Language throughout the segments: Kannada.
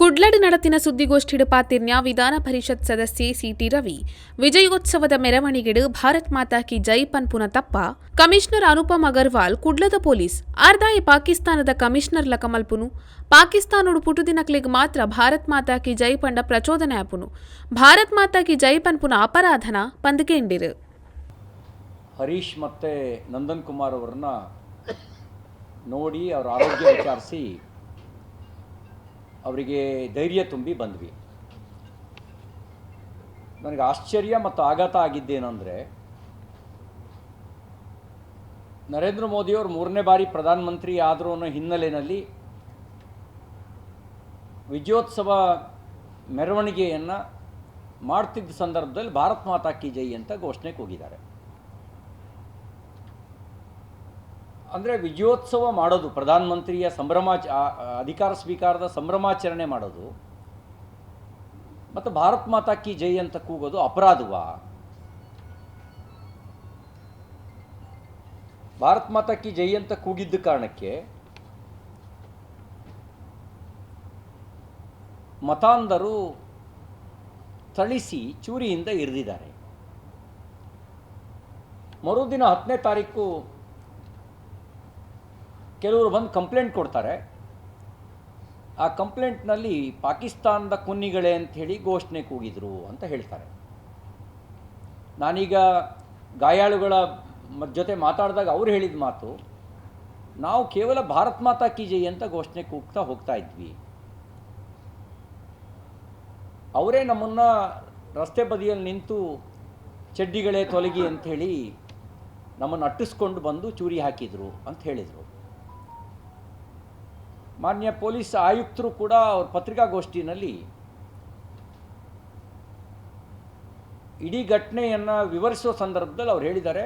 ಕುಡ್ಲಡ್ ನಡತಿನ ಸುದ್ದಿಗೋಷ್ಠಿಡು ಪಾತಿರ್ನ್ಯ ವಿಧಾನ ಪರಿಷತ್ ಸದಸ್ಯೆ ಸಿಟಿ ರವಿ. ವಿಜಯೋತ್ಸವದ ಮೆರವಣಿಗೆಡು ಭಾರತ್ ಮಾತಾ ಕಿ ಜೈ ಪನ್ಪುನ ತಪ್ಪ. ಕಮಿಷನರ್ ಅನುಪಮ್ ಅಗರ್ವಾಲ್ ಕುಡ್ಲದ ಪೊಲೀಸ್. ಆರ್ದಾಯಿ ಪಾಕಿಸ್ತಾನದ ಕಮಿಷನರ್ ಲಕಮಲ್ಪುನು. ಪಾಕಿಸ್ತಾನೋಡು ಪುಟುದಿನಕ್ಲೆಗ್ ಮಾತ್ರ ಭಾರತ್ ಮಾತಾ ಕಿ ಜೈ ಪಂಡ ಪ್ರಚೋದನೆ ಆಪುನು. ಭಾರತ್ ಮಾತಾ ಕಿ ಜೈ ಪನ್ಪುನ ಅಪರಾಧನ ಪಂದ್ಕೆಂಡಿರು ಹರೀಶ್ ಮತ್ತೆ ನಂದನ್ ಕುಮಾರ್ ಅವರನ್ನ ನೋಡಿ ಅವರ ಆರೋಗ್ಯ ವಿಚಾರಿಸಿ ಅವರಿಗೆ ಧೈರ್ಯ ತುಂಬಿ ಬಂದ್ವಿ. ನನಗೆ ಆಶ್ಚರ್ಯ ಮತ್ತು ಆಘಾತ ಆಗಿದ್ದೇನೆಂದರೆ ನರೇಂದ್ರ ಮೋದಿಯವರು ಮೂರನೇ ಬಾರಿ ಪ್ರಧಾನಮಂತ್ರಿ ಆದರೂ ಅನ್ನೋ ಹಿನ್ನೆಲೆಯಲ್ಲಿ ವಿಜಯೋತ್ಸವ ಮೆರವಣಿಗೆಯನ್ನು ಮಾಡ್ತಿದ್ದ ಸಂದರ್ಭದಲ್ಲಿ ಭಾರತ್ ಮಾತಾ ಕಿ ಜೈ ಅಂತ ಘೋಷಣೆಗೆ ಹೋಗಿದ್ದಾರೆ. ಅಂದರೆ ವಿಜಯೋತ್ಸವ ಮಾಡೋದು, ಪ್ರಧಾನಮಂತ್ರಿಯ ಸಂಭ್ರಮಾಚ ಅಧಿಕಾರ ಸ್ವೀಕಾರದ ಸಂಭ್ರಮಾಚರಣೆ ಮಾಡೋದು, ಮತ್ತು ಭಾರತ್ ಮಾತಾ ಕಿ ಜೈ ಅಂತ ಕೂಗೋದು ಅಪರಾಧವಾ? ಭಾರತ್ ಮಾತಾ ಕಿ ಜೈ ಅಂತ ಕೂಗಿದ್ದ ಕಾರಣಕ್ಕೆ ಮತಾಂಧರು ಥಳಿಸಿ ಚೂರಿಯಿಂದ ಇರಿದಿದ್ದಾರೆ. ಮರುದಿನ ಹತ್ತನೇ ತಾರೀಕು ಕೆಲವರು ಬಂದು ಕಂಪ್ಲೇಂಟ್ ಕೊಡ್ತಾರೆ. ಆ ಕಂಪ್ಲೇಂಟ್ನಲ್ಲಿ ಪಾಕಿಸ್ತಾನದ ಕುನ್ನಿಗಳೇ ಅಂಥೇಳಿ ಘೋಷಣೆ ಕೂಗಿದ್ರು ಅಂತ ಹೇಳ್ತಾರೆ. ನಾನೀಗ ಗಾಯಾಳುಗಳ ಜೊತೆ ಮಾತಾಡಿದಾಗ ಅವ್ರು ಹೇಳಿದ ಮಾತು, ನಾವು ಕೇವಲ ಭಾರತ್ ಮಾತಾ ಕಿ ಜೈ ಅಂತ ಘೋಷಣೆ ಕೂಗ್ತಾ ಹೋಗ್ತಾ ಇದ್ವಿ. ಅವರೇ ನಮ್ಮನ್ನು ರಸ್ತೆ ಬದಿಯಲ್ಲಿ ನಿಂತು ಚಡ್ಡಿಗಳೇ ತೊಲಗಿ ಅಂಥೇಳಿ ನಮ್ಮನ್ನು ಅಟ್ಟಿಸ್ಕೊಂಡು ಬಂದು ಚೂರಿ ಹಾಕಿದರು ಅಂತ ಹೇಳಿದರು. ಮಾನ್ಯ ಪೊಲೀಸ್ ಆಯುಕ್ತರು ಕೂಡ ಅವ್ರ ಪತ್ರಿಕಾಗೋಷ್ಠಿಯಲ್ಲಿ ಇಡೀ ಘಟನೆಯನ್ನು ವಿವರಿಸೋ ಸಂದರ್ಭದಲ್ಲಿ ಅವ್ರು ಹೇಳಿದ್ದಾರೆ,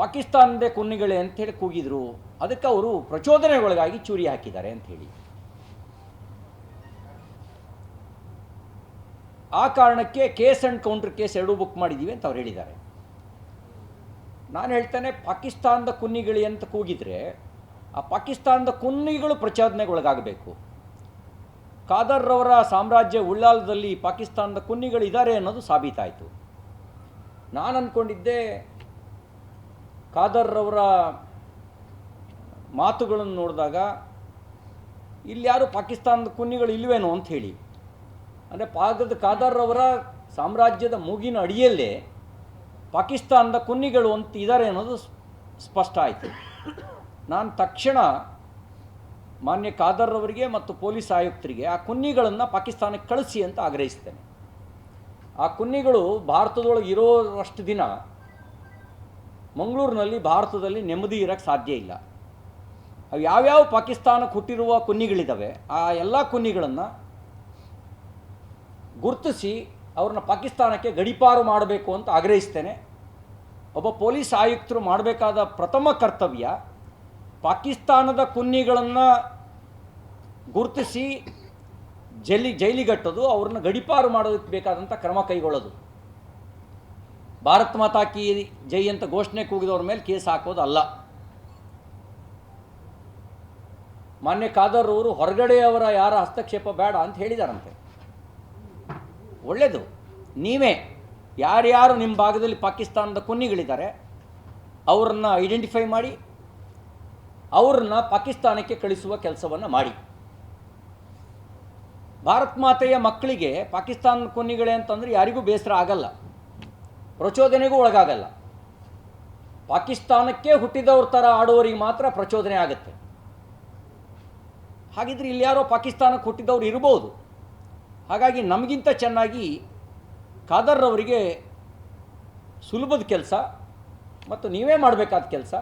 ಪಾಕಿಸ್ತಾನದ ಕುನ್ನಿಗಳೇ ಅಂಥೇಳಿ ಕೂಗಿದ್ರು, ಅದಕ್ಕೆ ಅವರು ಪ್ರಚೋದನೆಗೊಳಗಾಗಿ ಚೂರಿ ಹಾಕಿದ್ದಾರೆ ಅಂತ ಹೇಳಿ. ಆ ಕಾರಣಕ್ಕೆ ಕೇಸ್ ಆ್ಯಂಡ್ ಕೌಂಟರ್ ಕೇಸ್ ಎರಡೂ ಬುಕ್ ಮಾಡಿದ್ದೀವಿ ಅಂತ ಅವ್ರು ಹೇಳಿದ್ದಾರೆ. ನಾನು ಹೇಳ್ತೇನೆ, ಪಾಕಿಸ್ತಾನದ ಕುನ್ನಿಗಳಿ ಅಂತ ಕೂಗಿದ್ರೆ ಆ ಪಾಕಿಸ್ತಾನದ ಕುನ್ನಿಗಳು ಪ್ರಚೋದನೆಗೊಳಗಾಗಬೇಕು. ಖಾದರ್ರವರ ಸಾಮ್ರಾಜ್ಯ ಉಳ್ಳಾಲದಲ್ಲಿ ಪಾಕಿಸ್ತಾನದ ಕುನ್ನಿಗಳು ಇದ್ದಾರೆ ಅನ್ನೋದು ಸಾಬೀತಾಯಿತು. ನಾನು ಅಂದ್ಕೊಂಡಿದ್ದೆ ಖಾದರ್ರವರ ಮಾತುಗಳನ್ನು ನೋಡಿದಾಗ ಇಲ್ಲಿ ಯಾರು ಪಾಕಿಸ್ತಾನದ ಕುನ್ನಿಗಳು ಇಲ್ವೇನೋ ಅಂತ ಹೇಳಿ. ಅಂದರೆ ಪಾಗದ ಖಾದರ್ರವರ ಸಾಮ್ರಾಜ್ಯದ ಮೂಗಿನ ಅಡಿಯಲ್ಲೇ ಪಾಕಿಸ್ತಾನದ ಕುನ್ನಿಗಳು ಅಂತ ಇದ್ದಾರೆ ಅನ್ನೋದು ಸ್ಪಷ್ಟ ಆಯಿತು. ನಾನು ತಕ್ಷಣ ಮಾನ್ಯ ಖಾದರ್ ಅವರಿಗೆ ಮತ್ತು ಪೊಲೀಸ್ ಆಯುಕ್ತರಿಗೆ ಆ ಕುನ್ನಿಗಳನ್ನು ಪಾಕಿಸ್ತಾನಕ್ಕೆ ಕಳಿಸಿ ಅಂತ ಆಗ್ರಹಿಸ್ತೇನೆ. ಆ ಕುನ್ನಿಗಳು ಭಾರತದೊಳಗೆ ಇರೋರಷ್ಟು ದಿನ ಮಂಗಳೂರಿನಲ್ಲಿ ಭಾರತದಲ್ಲಿ ನೆಮ್ಮದಿ ಇರೋಕ್ಕೆ ಸಾಧ್ಯ ಇಲ್ಲ. ಅವು ಯಾವ್ಯಾವ ಪಾಕಿಸ್ತಾನಕ್ಕೆ ಹುಟ್ಟಿರುವ ಕುನ್ನಿಗಳಿದ್ದಾವೆ ಆ ಎಲ್ಲ ಕುನ್ನಿಗಳನ್ನು ಗುರುತಿಸಿ ಅವ್ರನ್ನ ಪಾಕಿಸ್ತಾನಕ್ಕೆ ಗಡೀಪಾರು ಮಾಡಬೇಕು ಅಂತ ಆಗ್ರಹಿಸ್ತೇನೆ. ಒಬ್ಬ ಪೊಲೀಸ್ ಆಯುಕ್ತರು ಮಾಡಬೇಕಾದ ಪ್ರಥಮ ಕರ್ತವ್ಯ ಪಾಕಿಸ್ತಾನದ ಕುನ್ನಿಗಳನ್ನು ಗುರುತಿಸಿ ಜೈಲಿ ಜೈಲಿಗಟ್ಟೋದು, ಅವ್ರನ್ನ ಗಡಿಪಾರು ಮಾಡೋದಕ್ಕೆ ಬೇಕಾದಂಥ ಕ್ರಮ ಕೈಗೊಳ್ಳೋದು. ಭಾರತ್ ಮಾತಾ ಕಿ ಜೈ ಅಂತ ಘೋಷಣೆ ಕೂಗಿದವ್ರ ಮೇಲೆ ಕೇಸ್ ಹಾಕೋದು ಅಲ್ಲ ಮಾನ್ಯ ಖಾದರ್ ಅವರು ಹೊರಗಡೆಯವರ ಯಾರ ಹಸ್ತಕ್ಷೇಪ ಬೇಡ ಅಂತ ಹೇಳಿದಾರಂತೆ. ಒಳ್ಳೆಯದು ನೀವೇ, ಯಾರ್ಯಾರು ನಿಮ್ಮ ಭಾಗದಲ್ಲಿ ಪಾಕಿಸ್ತಾನದ ಕುನ್ನಿಗಳಿದ್ದಾರೆ, ಅವರನ್ನು ಐಡೆಂಟಿಫೈ ಮಾಡಿ ಅವ್ರನ್ನ ಪಾಕಿಸ್ತಾನಕ್ಕೆ ಕಳಿಸುವ ಕೆಲಸವನ್ನು ಮಾಡಿ. ಭಾರತ್ ಮಾತೆಯ ಮಕ್ಕಳಿಗೆ ಪಾಕಿಸ್ತಾನ ಕೊನಿಗಳೇ ಅಂತಂದರೆ ಯಾರಿಗೂ ಬೇಸರ ಆಗಲ್ಲ. ಪ್ರಚೋದನೆಗೂ ಒಳಗಾಗಲ್ಲ. ಪಾಕಿಸ್ತಾನಕ್ಕೆ ಹುಟ್ಟಿದವ್ರ ಥರ ಆಡೋರಿಗೆ ಮಾತ್ರ ಪ್ರಚೋದನೆ ಆಗುತ್ತೆ. ಹಾಗಿದ್ರೆ ಇಲ್ಲಿ ಯಾರೋ ಪಾಕಿಸ್ತಾನಕ್ಕೆ ಹುಟ್ಟಿದವ್ರು ಇರ್ಬೋದು. ಹಾಗಾಗಿ ನಮಗಿಂತ ಚೆನ್ನಾಗಿ ಖಾದರ್ ಅವರಿಗೆ ಸುಲಭದ ಕೆಲಸ ಮತ್ತು ನೀವೇ ಮಾಡಬೇಕಾದ ಕೆಲಸ.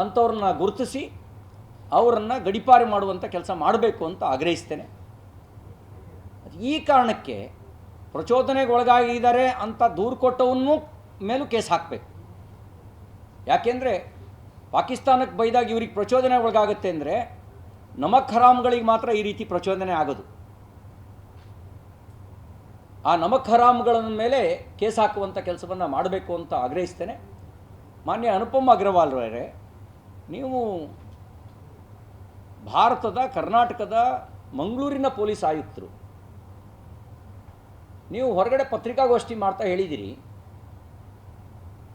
ಅಂಥವ್ರನ್ನ ಗುರುತಿಸಿ ಅವರನ್ನು ಗಡಿಪಾರಿ ಮಾಡುವಂಥ ಕೆಲಸ ಮಾಡಬೇಕು ಅಂತ ಆಗ್ರಹಿಸ್ತೇನೆ. ಈ ಕಾರಣಕ್ಕೆ ಪ್ರಚೋದನೆಗೊಳಗಾಗಿದ್ದಾರೆ ಅಂತ ದೂರು ಕೊಟ್ಟವನ್ನೂ ಮೇಲೂ ಕೇಸ್ ಹಾಕಬೇಕು. ಯಾಕೆಂದರೆ ಪಾಕಿಸ್ತಾನಕ್ಕೆ ಬೈದಾಗ ಇವ್ರಿಗೆ ಪ್ರಚೋದನೆ ಒಳಗಾಗುತ್ತೆ ಅಂದರೆ ನಮಕ್ ಹರಾಮ್ಗಳಿಗೆ ಮಾತ್ರ ಈ ರೀತಿ ಪ್ರಚೋದನೆ ಆಗೋದು. ಆ ನಮಕ್ ಹರಾಮ್ಗಳ ಮೇಲೆ ಕೇಸ್ ಹಾಕುವಂಥ ಕೆಲಸವನ್ನು ಮಾಡಬೇಕು ಅಂತ ಆಗ್ರಹಿಸ್ತೇನೆ. ಮಾನ್ಯ ಅನುಪಮ್ ಅಗ್ರವಾಲ್ ಅವರೇ ನೀವು ಭಾರತದ, ಕರ್ನಾಟಕದ, ಮಂಗಳೂರಿನ ಪೊಲೀಸ್ ಆಯುಕ್ತರು. ನೀವು ಹೊರಗಡೆ ಪತ್ರಿಕಾಗೋಷ್ಠಿ ಮಾಡ್ತಾ ಹೇಳಿದಿರಿ.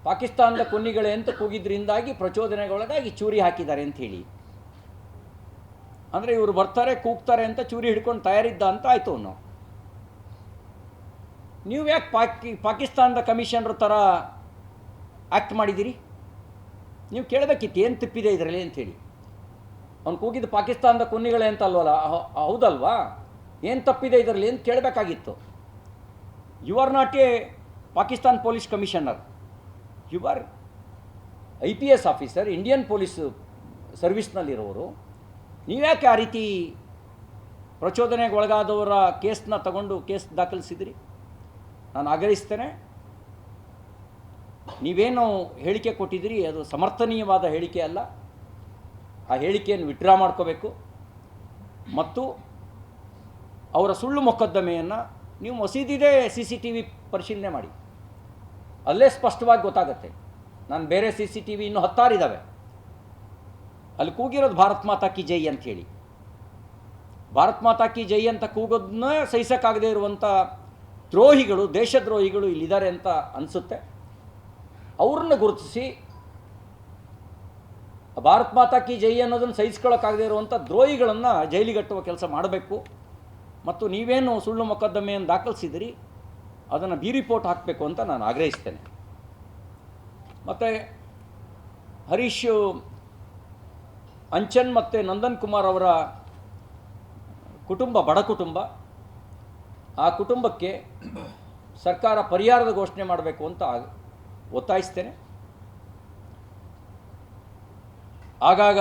ಪಾಕಿಸ್ತಾನದ ಕೊನ್ನಿಗಳೇ ಅಂತ ಕೂಗಿದ್ರಿಂದಾಗಿ ಪ್ರಚೋದನೆಗೊಳಗಾಗಿ ಚೂರಿ ಹಾಕಿದ್ದಾರೆ ಅಂತ ಹೇಳಿ. ಅಂದರೆ ಇವರು ಬರ್ತಾರೆ, ಕೂಗ್ತಾರೆ ಅಂತ ಚೂರಿ ಹಿಡ್ಕೊಂಡು ತಯಾರಿದ್ದ ಅಂತ ಆಯಿತು ಅವನು ನೀವು ಯಾಕೆ ಪಾಕಿ, ಪಾಕಿಸ್ತಾನದ ಕಮಿಷನರ್ ಥರ ಆ್ಯಕ್ಟ್ ಮಾಡಿದ್ದೀರಿ ನೀವು ಕೇಳಬೇಕಿತ್ತು ಏನು ತಪ್ಪಿದೆ ಇದರಲ್ಲಿ ಅಂಥೇಳಿ. ಅವ್ನು ಕೂಗಿದ್ದು ಪಾಕಿಸ್ತಾನದ ಕುನ್ನಿಗಳೇ ಅಂತ ಅಲ್ವಲ್ಲ ಹೌದಲ್ವಾ? ಏನು ತಪ್ಪಿದೆ ಇದರಲ್ಲಿ ಅಂತ ಕೇಳಬೇಕಾಗಿತ್ತು. You are not a Pakistan police commissioner you are I P S officer Indian police ಸರ್ವಿಸ್ನಲ್ಲಿರೋರು ನೀವ್ಯಾಕೆ ಆ ರೀತಿ ಪ್ರಚೋದನೆಗೆ ಒಳಗಾದವರ ಕೇಸ್ನ ತಗೊಂಡು ಕೇಸ್ ದಾಖಲಿಸಿದ್ರಿ? ನಾನು ಆಗ್ರಹಿಸ್ತೇನೆ. ನೀವೇನು ಹೇಳಿಕೆ ಕೊಟ್ಟಿದ್ದೀರಿ, ಅದು ಸಮರ್ಥನೀಯವಾದ ಹೇಳಿಕೆ ಅಲ್ಲ. ಆ ಹೇಳಿಕೆಯನ್ನು ವಿಡ್ರಾ ಮಾಡ್ಕೋಬೇಕು. ಮತ್ತು ಅವರ ಸುಳ್ಳು ಮೊಕದ್ದಮೆಯನ್ನು ನೀವು ಮಸೀದಿದೆ ಸಿ ಸಿ ಟಿ ವಿ ಪರಿಶೀಲನೆ ಮಾಡಿ. ಅಲ್ಲೇ ಸ್ಪಷ್ಟವಾಗಿ ಗೊತ್ತಾಗುತ್ತೆ. ನಾನು ಬೇರೆ ಸಿ ಸಿ ಟಿ ವಿ ಇನ್ನೂ ಹತ್ತಾರಿದ್ದಾವೆ ಅಲ್ಲಿ ಕೂಗಿರೋದು ಭಾರತ್ ಮಾತಾ ಕಿ ಜೈ ಅಂತ ಹೇಳಿ. ಭಾರತ್ ಮಾತಾ ಕಿ ಜೈ ಅಂತ ಕೂಗೋದನ್ನ ಸಹಿಸೋಕ್ಕಾಗದೇ ಇರುವಂಥ ದ್ರೋಹಿಗಳು, ದೇಶದ್ರೋಹಿಗಳು ಇಲ್ಲಿದ್ದಾರೆ ಅಂತ ಅನಿಸುತ್ತೆ. ಅವ್ರನ್ನ ಗುರುತಿಸಿ, ಭಾರತ್ ಮಾತಾ ಕಿ ಜೈ ಅನ್ನೋದನ್ನು ಸಹಿಸ್ಕೊಳ್ಳೋಕ್ಕಾಗದೇ ಇರುವಂಥ ದ್ರೋಹಿಗಳನ್ನು ಜೈಲಿಗಟ್ಟುವ ಕೆಲಸ ಮಾಡಬೇಕು. ಮತ್ತು ನೀವೇನು ಸುಳ್ಳು ಮೊಕದ್ದಮೆಯನ್ನು ದಾಖಲಿಸಿದಿರಿ, ಅದನ್ನು ಬಿ ರಿಪೋರ್ಟ್ ಹಾಕಬೇಕು ಅಂತ ನಾನು ಆಗ್ರಹಿಸ್ತೇನೆ. ಮತ್ತು ಹರೀಶ್, ಅಂಚನ್ ಮತ್ತು ನಂದನ್ ಕುಮಾರ್ ಅವರ ಕುಟುಂಬ, ಬಡ ಕುಟುಂಬ. ಆ ಕುಟುಂಬಕ್ಕೆ ಸರ್ಕಾರ ಪರಿಹಾರದ ಘೋಷಣೆ ಮಾಡಬೇಕು ಅಂತ ಒತ್ತಾಯಿಸ್ತೇನೆ. ಆಗಾಗ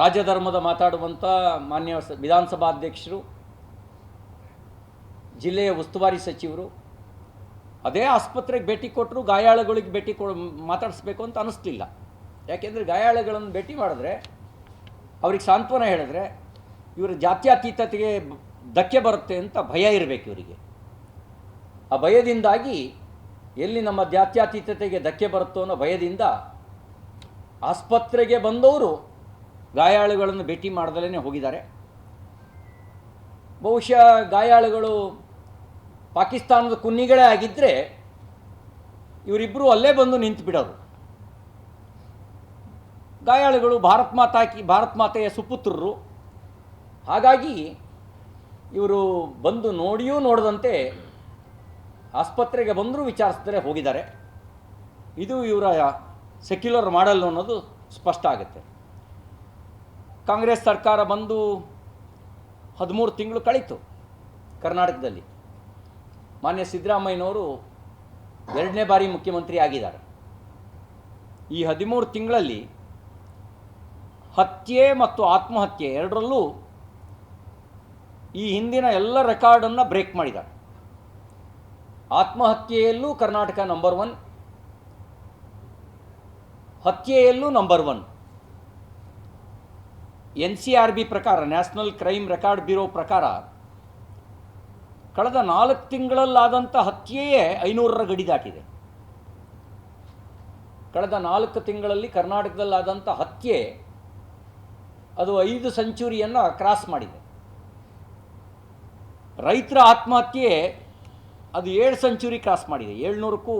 ರಾಜಧರ್ಮದ ಮಾತಾಡುವಂಥ ಮಾನ್ಯ ವಿಧಾನಸಭಾ ವಿಧಾನಸಭಾಧ್ಯಕ್ಷರು ಜಿಲ್ಲೆಯ ಉಸ್ತುವಾರಿ ಸಚಿವರು, ಅದೇ ಆಸ್ಪತ್ರೆಗೆ ಭೇಟಿ ಕೊಟ್ಟರು ಗಾಯಾಳುಗಳಿಗೆ ಭೇಟಿ ಕೊ ಮಾತಾಡಿಸ್ಬೇಕು ಅಂತ ಅನ್ನಿಸ್ಲಿಲ್ಲ ಯಾಕೆಂದರೆ ಗಾಯಾಳುಗಳನ್ನು ಭೇಟಿ ಮಾಡಿದ್ರೆ ಅವ್ರಿಗೆ ಸಾಂತ್ವನ ಹೇಳಿದ್ರೆ ಇವರ ಜಾತ್ಯತೀತತೆಗೆ ಧಕ್ಕೆ ಬರುತ್ತೆ ಅಂತ ಭಯ ಇರಬೇಕು ಇವರಿಗೆ. ಆ ಭಯದಿಂದಾಗಿ ಎಲ್ಲಿ ನಮ್ಮ ಜಾತ್ಯಾತೀತತೆಗೆ ಧಕ್ಕೆ ಬರುತ್ತೋ ಅನ್ನೋ ಭಯದಿಂದ ಆಸ್ಪತ್ರೆಗೆ ಬಂದವರು ಗಾಯಾಳುಗಳನ್ನು ಭೇಟಿ ಮಾಡದಲ್ಲೇ ಹೋಗಿದ್ದಾರೆ. ಬಹುಶಃ ಗಾಯಾಳುಗಳು ಪಾಕಿಸ್ತಾನದ ಕುನ್ನಿಗಳೇ ಆಗಿದ್ದರೆ ಇವರಿಬ್ಬರು ಅಲ್ಲೇ ಬಂದು ನಿಂತು ಬಿಡೋರು ಗಾಯಾಳುಗಳು ಭಾರತ್ ಮಾತಾಕಿ ಭಾರತ್ ಮಾತೆಯ ಸುಪುತ್ರರು. ಹಾಗಾಗಿ ಇವರು ಬಂದು ನೋಡಿಯೂ ನೋಡದಂತೆ ಆಸ್ಪತ್ರೆಗೆ ಬಂದರೂ ವಿಚಾರಿಸಿದ್ರೆ ಹೋಗಿದ್ದಾರೆ. ಇದು ಇವರ ಸೆಕ್ಯುಲರ್ ಮಾಡಲ್ ಅನ್ನೋದು ಸ್ಪಷ್ಟ ಆಗುತ್ತೆ. ಕಾಂಗ್ರೆಸ್ ಸರ್ಕಾರ ಬಂದು ಹದಿಮೂರು ತಿಂಗಳು ಕಳೀತು ಕರ್ನಾಟಕದಲ್ಲಿ. ಮಾನ್ಯ ಸಿದ್ದರಾಮಯ್ಯನವರು ಎರಡನೇ ಬಾರಿ ಮುಖ್ಯಮಂತ್ರಿ ಆಗಿದ್ದಾರೆ. ಈ ಹದಿಮೂರು ತಿಂಗಳಲ್ಲಿ ಹತ್ಯೆ ಮತ್ತು ಆತ್ಮಹತ್ಯೆ ಎರಡರಲ್ಲೂ ಈ ಹಿಂದಿನ ಎಲ್ಲ ರೆಕಾರ್ಡನ್ನು ಬ್ರೇಕ್ ಮಾಡಿದ್ದಾರೆ. ಆತ್ಮಹತ್ಯೆಯಲ್ಲೂ Karnataka number one ಹತ್ಯೆಯಲ್ಲೂ number one N C R B ಪ್ರಕಾರ ನ್ಯಾಷನಲ್ ಕ್ರೈಮ್ ರೆಕಾರ್ಡ್ ಬ್ಯೂರೋ ಪ್ರಕಾರ, ಕಳೆದ ನಾಲ್ಕು ತಿಂಗಳಲ್ಲಾದಂಥ ಹತ್ಯೆಯೇ ಐನೂರರ ಗಡಿ ದಾಟಿದೆ. ಕಳೆದ ನಾಲ್ಕು ತಿಂಗಳಲ್ಲಿ ಕರ್ನಾಟಕದಲ್ಲಾದಂಥ ಹತ್ಯೆ ಅದು ಐದು ಸೆಂಚುರಿಯನ್ನು ಕ್ರಾಸ್ ಮಾಡಿದೆ. ರೈತರ ಆತ್ಮಹತ್ಯೆ ಅದು ಏಳು ಸೆಂಚುರಿ ಕ್ರಾಸ್ ಮಾಡಿದೆ. ಏಳ್ನೂರಕ್ಕೂ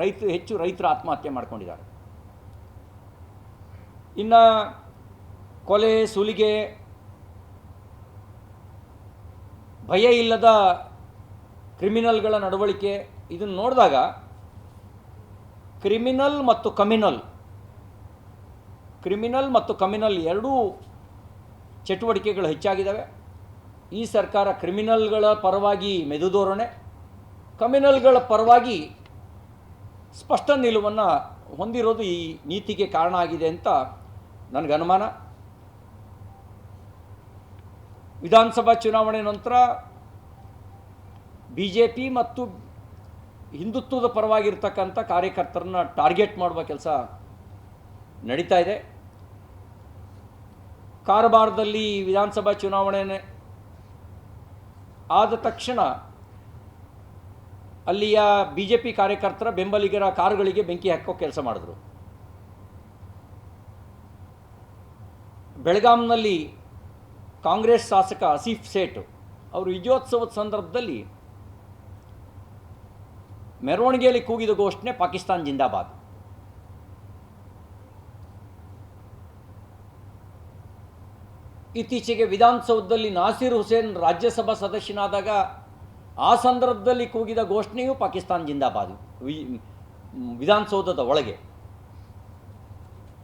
ರೈತರು ಹೆಚ್ಚು ರೈತರು ಆತ್ಮಹತ್ಯೆ ಮಾಡ್ಕೊಂಡಿದ್ದಾರೆ. ಇನ್ನು ಕೊಲೆ, ಸುಲಿಗೆ, ಭಯ ಇಲ್ಲದ ಕ್ರಿಮಿನಲ್ಗಳ ನಡವಳಿಕೆ ಇದನ್ನು ನೋಡಿದಾಗ ಕ್ರಿಮಿನಲ್ ಮತ್ತು ಕಮಿನಲ್ ಕ್ರಿಮಿನಲ್ ಮತ್ತು ಕಮಿನಲ್ ಎರಡೂ ಚಟುವಟಿಕೆಗಳು ಹೆಚ್ಚಾಗಿದ್ದಾವೆ ಈ ಸರ್ಕಾರ ಕ್ರಿಮಿನಲ್ಗಳ ಪರವಾಗಿ ಮೆದುಧೋರಣೆ ಕಮ್ಯುನಲ್ಗಳ ಪರವಾಗಿ ಸ್ಪಷ್ಟ ನಿಲುವನ್ನು ಹೊಂದಿರೋದು ಈ ನೀತಿಗೆ ಕಾರಣ ಆಗಿದೆ ಅಂತ ನನಗೆ ಅನುಮಾನ. ವಿಧಾನಸಭಾ ಚುನಾವಣೆ ನಂತರ ಬಿ ಜೆ ಪಿ ಮತ್ತು ಹಿಂದುತ್ವದ ಪರವಾಗಿರ್ತಕ್ಕಂಥ ಕಾರ್ಯಕರ್ತರನ್ನ ಟಾರ್ಗೆಟ್ ಮಾಡುವ ಕೆಲಸ ನಡೀತಾ ಇದೆ. ಕಾರವಾರದಲ್ಲಿ ವಿಧಾನಸಭಾ ಚುನಾವಣೆ ಆದ ತಕ್ಷಣ ಅಲ್ಲಿಯ ಬಿ ಜೆ ಪಿ ಕಾರ್ಯಕರ್ತರ ಬೆಂಬಲಿಗರ ಕಾರುಗಳಿಗೆ ಬೆಂಕಿ ಹಾಕೋ ಕೆಲಸ ಮಾಡಿದ್ರು. ಬೆಳಗಾಂನಲ್ಲಿ ಕಾಂಗ್ರೆಸ್ ಶಾಸಕ ಅಸೀಫ್ ಸೇಠ್ ಅವರು ವಿಜಯೋತ್ಸವದ ಸಂದರ್ಭದಲ್ಲಿ ಮೆರವಣಿಗೆಯಲ್ಲಿ ಕೂಗಿದ ಘೋಷಣೆ ಪಾಕಿಸ್ತಾನ್ ಜಿಂದಾಬಾದ್. ಇತ್ತೀಚೆಗೆ ವಿಧಾನಸೌಧದಲ್ಲಿ ನಾಸೀರ್ ಹುಸೇನ್ ರಾಜ್ಯಸಭಾ ಸದಸ್ಯನಾದಾಗ ಆ ಸಂದರ್ಭದಲ್ಲಿ ಕೂಗಿದ ಘೋಷಣೆಯು ಪಾಕಿಸ್ತಾನ್ ಜಿಂದಾಬಾದ್. ವಿಧಾನಸೌಧದ ಒಳಗೆ.